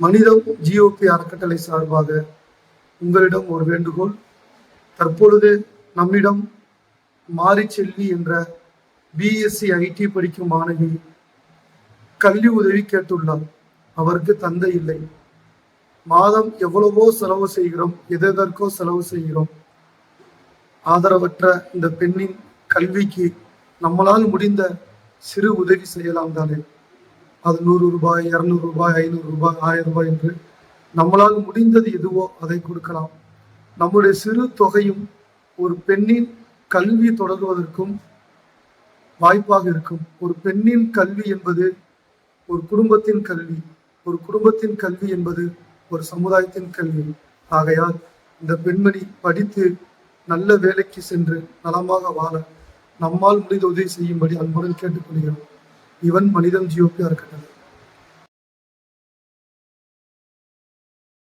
மனிதம் ஜிஓபி அறக்கட்டளை சார்பாக உங்களிடம் ஒரு வேண்டுகோள். தற்பொழுது நம்மிடம் மாரி செல்வி என்ற பிஎஸ்சி ஐடி படிக்கும் மாணவி கல்வி உதவி கேட்டுள்ளார் அவருக்கு தந்தை இல்லை. மாதம் எவ்வளவோ செலவு செய்கிறோம் எதற்கோ செலவு செய்கிறோம். ஆதரவற்ற இந்த பெண்ணின் கல்விக்கு நம்மளால் முடிந்த சிறு உதவி செய்யலாம் தானே. அது நூறு ரூபாய் இருநூறு ரூபாய் ஐநூறு ரூபாய் ஆயிரம் ரூபாய் என்று நம்மளால் முடிந்தது எதுவோ அதை கொடுக்கலாம். நம்முடைய சிறு தொகையும் ஒரு பெண்ணின் கல்வி தொடர்வதற்கும் வாய்ப்பாக இருக்கும். ஒரு பெண்ணின் கல்வி என்பது ஒரு குடும்பத்தின் கல்வி. ஒரு குடும்பத்தின் கல்வி என்பது ஒரு சமுதாயத்தின் கல்வி. ஆகையால் இந்த பெண்மணி படித்து நல்ல வேலைக்கு சென்று நலமாக வாழ நம்மால் முடிந்த உதவி செய்யும்படி அன்புடன் கேட்டுக்கொள்கிறோம். ஈவன் மனிதம் ஜியோபி இருக்கட்டும்.